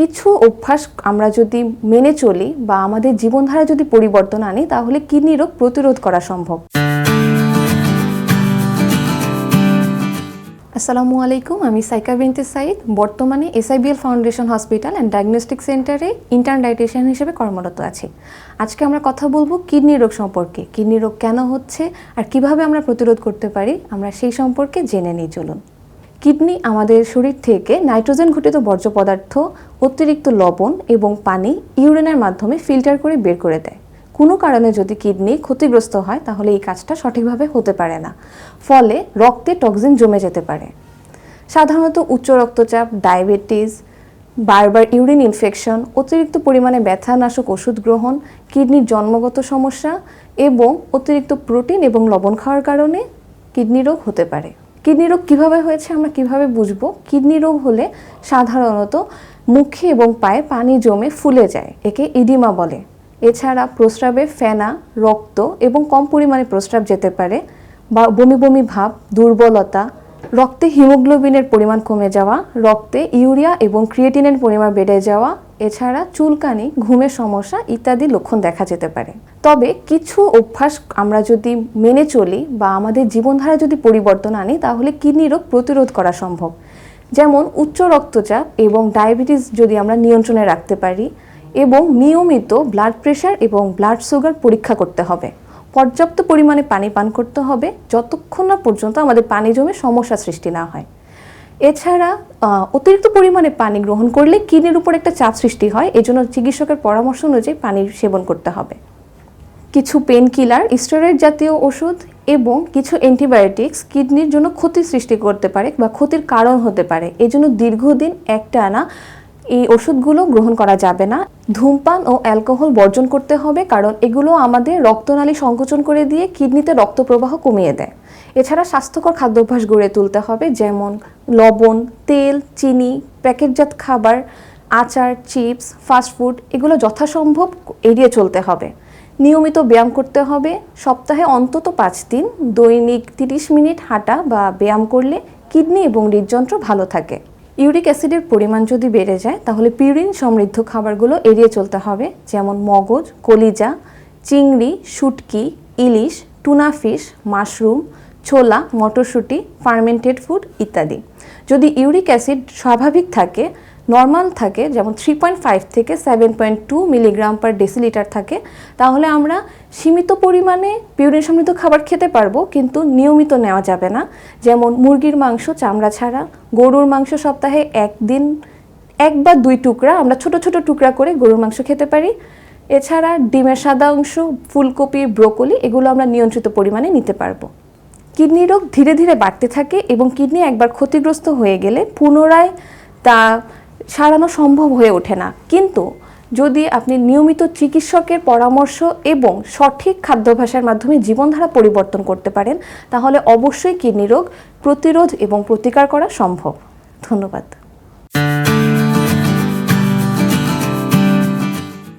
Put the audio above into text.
কিছু অভ্যাস আমরা যদি মেনে চলি বা আমাদের জীবনধারা যদি পরিবর্তন আনি, তাহলে কিডনি রোগ প্রতিরোধ করা সম্ভব। আসসালামু আলাইকুম, আমি সাইকা বিনতে সাইদ, বর্তমানে SIBL foundation hospital and diagnostic সেন্টারে ইন্টার্ন ডায়েটিশিয়ান হিসেবে কর্মরত আছি। আজকে আমরা কথা বলব কিডনি রোগ সম্পর্কে, কিডনি রোগ কেন হচ্ছে আর কীভাবে আমরা প্রতিরোধ করতে পারি, আমরা সেই সম্পর্কে জেনে নিই, চলুন। কিডনি আমাদের শরীর থেকে নাইট্রোজেন ঘটিত বর্জ্য পদার্থ অতিরিক্ত লবণ এবং পানি ইউরিনের মাধ্যমে ফিল্টার করে বের করে দেয়। কোনো কারণে যদি কিডনি ক্ষতিগ্রস্ত হয়, তাহলে এই কাজটা সঠিকভাবে হতে পারে না। ফলে রক্তে টক্সিন জমে যেতে পারে। সাধারণত উচ্চ রক্তচাপ, ডায়াবেটিস, বারবার ইউরিন ইনফেকশন, অতিরিক্ত পরিমাণে ব্যথানাশক ওষুধ গ্রহণ, কিডনির জন্মগত সমস্যা এবং অতিরিক্ত প্রোটিন এবং লবণ খাওয়ার কারণে কিডনি রোগ হতে পারে। কিডনি রোগ কীভাবে হয়েছে আমরা কীভাবে বুঝব? কিডনি রোগ হলে সাধারণত মুখে এবং পায়ে পানি জমে ফুলে যায়, একে ইডিমা বলে। এছাড়া প্রস্রাবে ফেনা, রক্ত এবং কম পরিমাণে প্রস্রাব যেতে পারে, বা বমি বমি ভাব, দুর্বলতা, রক্তে হিমোগ্লোবিনের পরিমাণ কমে যাওয়া, রক্তে ইউরিয়া এবং ক্রিয়েটিনের পরিমাণ বেড়ে যাওয়া এছাড়া চুলকানি, ঘুমের সমস্যা ইত্যাদি লক্ষণ দেখা যেতে পারে। তবে কিছু অভ্যাস আমরা যদি মেনে চলি বা আমাদের জীবনধারা যদি পরিবর্তন আনি, তাহলে কিডনি রোগ প্রতিরোধ করা সম্ভব। যেমন উচ্চ রক্তচাপ এবং ডায়াবেটিস যদি আমরা নিয়ন্ত্রণে রাখতে পারি এবং নিয়মিত ব্লাড প্রেশার এবং ব্লাড সুগার পরীক্ষা করতে হবে। পর্যাপ্ত পরিমাণে পানি পান করতে হবে। যতক্ষণ না পর্যন্ত আমাদের পানি জমে সমস্যা সৃষ্টি না হয়। এছাড়া অতিরিক্ত পরিমাণে পানি গ্রহণ করলে কিডনির উপর একটা চাপ সৃষ্টি হয়, এজন্য চিকিৎসকের পরামর্শ অনুযায়ী পানির সেবন করতে হবে। কিছু পেন কিলার স্টেরয়েড জাতীয় ওষুধ এবং কিছু অ্যান্টিবায়োটিক্স কিডনির জন্য ক্ষতি সৃষ্টি করতে পারে বা ক্ষতির কারণ হতে পারে। এজন্য দীর্ঘদিন একটানা এই ওষুধগুলো গ্রহণ করা যাবে না। ধূমপান ও অ্যালকোহল বর্জন করতে হবে, কারণ এগুলো আমাদের রক্তনালী সংকোচন করে দিয়ে কিডনিতে রক্ত প্রবাহ কমিয়ে দেয়। এছাড়া স্বাস্থ্যকর খাদ্যাভ্যাস গড়ে তুলতে হবে, যেমন লবণ, তেল, চিনি, প্যাকেটজাত খাবার, আচার, চিপস ফাস্টফুড এগুলো যথাসম্ভব এড়িয়ে চলতে হবে। নিয়মিত ব্যায়াম করতে হবে, সপ্তাহে অন্তত পাঁচ দিন, দৈনিক তিরিশ মিনিট হাঁটা বা ব্যায়াম করলে কিডনি এবং হৃদযন্ত্র ভালো থাকে। ইউরিক অ্যাসিডের পরিমাণ যদি বেড়ে যায়, তাহলে পিউরিন সমৃদ্ধ খাবারগুলো এড়িয়ে চলতে হবে, যেমন মগজ, কলিজা, চিংড়ি, শুটকি, ইলিশ, টুনা ফিশ, মাশরুম, ছোলা, মটরশুঁটি, ফার্মেন্টেড ফুড ইত্যাদি। যদি ইউরিক অ্যাসিড স্বাভাবিক থাকে নর্মাল থাকে, যেমন থ্রি পয়েন্ট ফাইভ থেকে seven point two milligram per decilitre থাকে, তাহলে আমরা সীমিত পরিমাণে পিউরিন সমৃদ্ধ খাবার খেতে পারব, কিন্তু নিয়মিত নেওয়া যাবে না। যেমন মুরগির মাংস, চামড়া ছাড়া গরুর মাংস সপ্তাহে একদিন এক বা দুই টুকরা, আমরা ছোট ছোট টুকরা করে গরুর মাংস খেতে পারি। এছাড়া ডিমের সাদা অংশ, ফুলকপি, ব্রোকলি, এগুলো আমরা নিয়ন্ত্রিত পরিমাণে নিতে পারব। কিডনি রোগ ধীরে ধীরে বাড়তে থাকে এবং কিডনি একবার ক্ষতিগ্রস্ত হয়ে গেলে পুনরায় তা সারানো সম্ভব হয়ে ওঠে না। কিন্তু যদি আপনি নিয়মিত চিকিৎসকের পরামর্শ এবং সঠিক খাদ্যাভ্যাসের মাধ্যমে জীবনধারা পরিবর্তন করতে পারেন, তাহলে অবশ্যই কিডনি রোগ প্রতিরোধ এবং প্রতিকার করা সম্ভব। ধন্যবাদ।